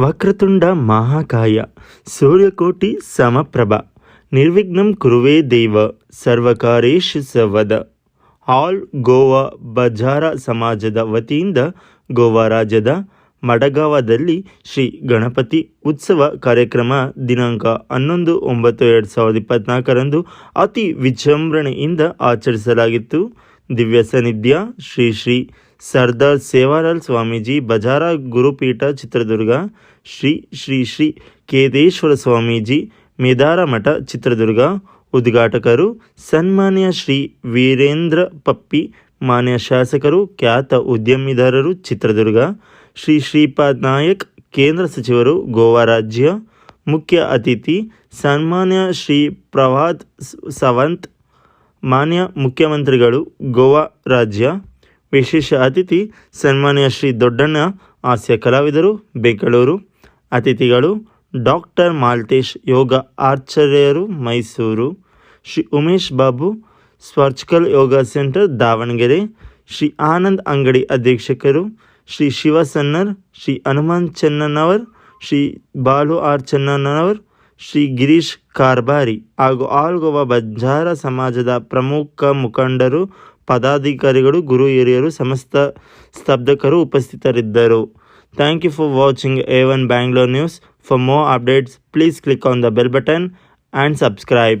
ವಕ್ರತುಂಡ ಮಹಾಕಾಯ, ಸೂರ್ಯಕೋಟಿ ಸಮಪ್ರಭ, ನಿರ್ವಿಘ್ನಂ ಕುರುವೇ ದೇವ, ಸರ್ವಕಾರೇಶು ಸವದ. ಆಲ್ ಗೋವಾ ಬಜಾರ ಸಮಾಜದ ವತಿಯಿಂದ ಗೋವಾ ರಾಜ್ಯದ ಮಡಗಾವದಲ್ಲಿ ಶ್ರೀ ಗಣಪತಿ ಉತ್ಸವ ಕಾರ್ಯಕ್ರಮ ದಿನಾಂಕ ಹನ್ನೊಂದು ಒಂಬತ್ತು ಎರಡು ಸಾವಿರದ ಇಪ್ಪತ್ನಾಲ್ಕರಂದು ಅತಿ ವಿಜೃಂಭಣೆಯಿಂದ ಆಚರಿಸಲಾಗಿತ್ತು. ದಿವ್ಯ ಸಾನ್ನಿಧ್ಯ ಶ್ರೀ ಶ್ರೀ ಸರ್ದಾರ್ ಸೇವಾಲಾಲ್ ಸ್ವಾಮೀಜಿ, ಬಜಾರ ಗುರುಪೀಠ ಚಿತ್ರದುರ್ಗ, ಶ್ರೀ ಶ್ರೀ ಶ್ರೀ ಕೇದೇಶ್ವರ ಸ್ವಾಮೀಜಿ, ಮೇದಾರ ಮಠ ಚಿತ್ರದುರ್ಗ, ಉದ್ಘಾಟಕರು, ಸನ್ಮಾನ್ಯ ಶ್ರೀ ವೀರೇಂದ್ರ ಪಪ್ಪಿ, ಮಾನ್ಯ ಶಾಸಕರು, ಖ್ಯಾತ ಉದ್ಯಮಿದಾರರು ಚಿತ್ರದುರ್ಗ, ಶ್ರೀ ಶ್ರೀಪಾದ್ ನಾಯಕ್, ಕೇಂದ್ರ ಸಚಿವರು, ಗೋವಾ ರಾಜ್ಯ, ಮುಖ್ಯ ಅತಿಥಿ, ಸನ್ಮಾನ್ಯ ಶ್ರೀ ಪ್ರಭಾತ್ ಸಾವಂತ್, ಮಾನ್ಯ ಮುಖ್ಯಮಂತ್ರಿಗಳು, ಗೋವಾ ರಾಜ್ಯ ವಿಶೇಷ ಅತಿಥಿ ಸನ್ಮಾನ್ಯ ಶ್ರೀ ದೊಡ್ಡಣ್ಣ ಹಾಸ್ಯ ಕಲಾವಿದರು, ಬೆಂಗಳೂರು. ಅತಿಥಿಗಳು ಡಾಕ್ಟರ್ ಮಾಲ್ತೇಶ್, ಯೋಗ ಆಚಾರ್ಯರು, ಮೈಸೂರು. ಶ್ರೀ ಉಮೇಶ್ ಬಾಬು ಸ್ವರ್ಚಿಕಲ್ ಯೋಗ ಸೆಂಟರ್, ದಾವಣಗೆರೆ. ಶ್ರೀ ಆನಂದ್ ಅಂಗಡಿ ಅಧೀಕ್ಷಕರು, ಶ್ರೀ ಶಿವಸನ್ನರ್, ಶ್ರೀ ಹನುಮಾನ್ ಚೆನ್ನನವರ್ ಶ್ರೀ ಬಾಲು ಆರ್ ಚೆನ್ನನವರ್ ಶ್ರೀ ಗಿರೀಶ್ ಕಾರ್ಬಾರಿ ಹಾಗೂ ಆಲ್ ಗೋವಾ ಬಂಜಾರ ಸಮಾಜದ ಪ್ರಮುಖ ಮುಖಂಡರು ಪದಾಧಿಕಾರಿಗಳು, ಗುರು ಹಿರಿಯರು, ಸಮಸ್ತ ಸ್ತಬ್ಧಕರು ಉಪಸ್ಥಿತರಿದ್ದರು. Thank you for watching A one Bangalore news for more updates please click on the bell button and subscribe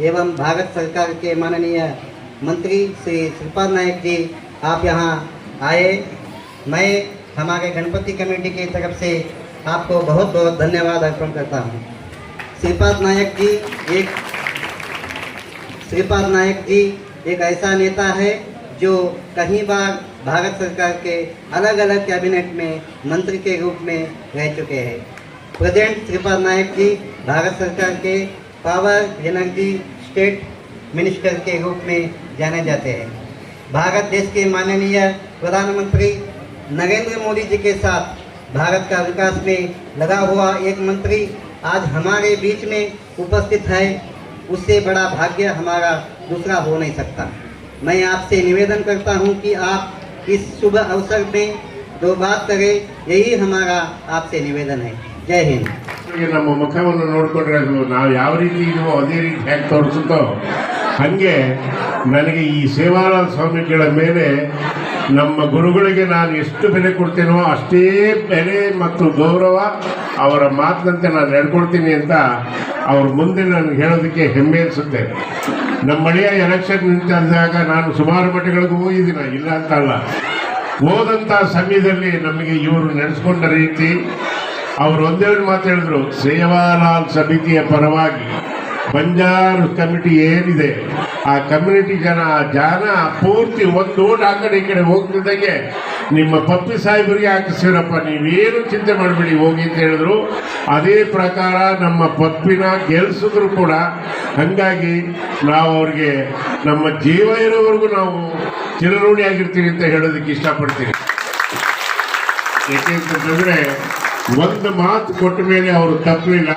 एवं भारत सरकार के माननीय मंत्री श्री श्रीपाद नायक जी, आप यहाँ आए। मैं हमारे गणपति कमेटी की तरफ़ से आपको बहुत बहुत धन्यवाद अर्पण करता हूँ। श्रीपाद नायक जी एक, श्रीपाद नायक जी एक ऐसा नेता है जो कहीं बार भारत सरकार के अलग अलग कैबिनेट में मंत्री के रूप में रह चुके हैं। प्रेजेंट श्रीपाद नायक जी, भारत सरकार के पावर एनर्जी स्टेट मिनिस्टर के रूप में जाने जाते हैं। भारत देश के माननीय प्रधानमंत्री नरेंद्र मोदी जी के साथ भारत का विकास में लगा हुआ एक मंत्री आज हमारे बीच में उपस्थित है। उससे बड़ा भाग्य हमारा दूसरा हो नहीं सकता। मैं आपसे निवेदन करता हूँ कि आप इस शुभ अवसर में दो बात करें, यही हमारा आपसे निवेदन है। जय हिंद। ನಮ್ಮ ಮುಖವನ್ನು ನೋಡಿಕೊಂಡ್ರೆ ಅದು ನಾವು ಯಾವ ರೀತಿ ಇದೀವೋ ಅದೇ ರೀತಿ ಹೇಗೆ ತೋರಿಸುತ್ತೋ ಹಾಗೆ ನನಗೆ ಈ ಸೇವಾಲಾಲ್ ಸ್ವಾಮಿಗಳ ಮೇಲೆ ನಮ್ಮ ಗುರುಗಳಿಗೆ ನಾನು ಎಷ್ಟು ಬೆಲೆ ಕೊಡ್ತೇನೋ ಅಷ್ಟೇ ಬೆಲೆ ಮತ್ತು ಗೌರವ ಅವರ ಮಾತಿನಂತೆ ನಾನು ನಡ್ಕೊಳ್ತೀನಿ ಅಂತ ಅವ್ರ ಮುಂದೆ ನಾನು ಹೇಳೋದಕ್ಕೆ ಹೆಮ್ಮೆ ಅನಿಸುತ್ತೆ. ನಮ್ಮ ಮಳೆಯ ಎಲೆಕ್ಷನ್ ನಿಂತಾಗ ನಾನು ಸುಮಾರು ಮಠಗಳಿಗೂ ಹೋಗಿದ್ದೀನಿ, ಇಲ್ಲ ಅಂತ ಅಲ್ಲ. ಹೋದಂಥ ಸಮಯದಲ್ಲಿ ನಮಗೆ ಇವರು ನಡೆಸ್ಕೊಂಡ ರೀತಿ ಅವರು ಒಂದೆರಡು ಒಂದು ಮಾತು ಹೇಳಿದ್ರು ಸೇವಾಲಾಲ್ ಸಮಿತಿಯ ಪರವಾಗಿ ಬಂಜಾರ್ ಕಮಿಟಿ ಏನಿದೆ, ಆ ಕಮ್ಯುನಿಟಿ ಜನ ಜನ ಪೂರ್ತಿ ಒಂದು ಓಟ್ ಆ ಕಡೆ ಈ ಕಡೆ ಹೋಗ್ತಿದ್ದಂಗೆ ನಿಮ್ಮ ಪಪ್ಪಿ ಸಾಹೇಬರಿಗೆ ಹಾಕಿಸಿರಪ್ಪ ನೀವೇನು ಚಿಂತೆ ಮಾಡಬೇಡಿ, ಹೋಗಿ ಅಂತ ಹೇಳಿದ್ರು. ಅದೇ ಪ್ರಕಾರ ನಮ್ಮ ಪಪ್ಪಿನ ಗೆಲ್ಸಿದ್ರು ಕೂಡ ಹಂಗಾಗಿ ನಾವು ಅವ್ರಿಗೆ ನಮ್ಮ ಜೀವ ಇರೋವರೆಗೂ ನಾವು ಚಿರಋಣಿಯಾಗಿರ್ತೀವಿ ಅಂತ ಹೇಳೋದಕ್ಕೆ ಇಷ್ಟಪಡ್ತೀವಿ ಯಾಕೆ ಅಂತಂದ್ರೆ ಒಂದು ಮಾತು ಕೊಟ್ಟ ಮೇಲೆ ಅವರು ತಪ್ಪಲಿಲ್ಲ.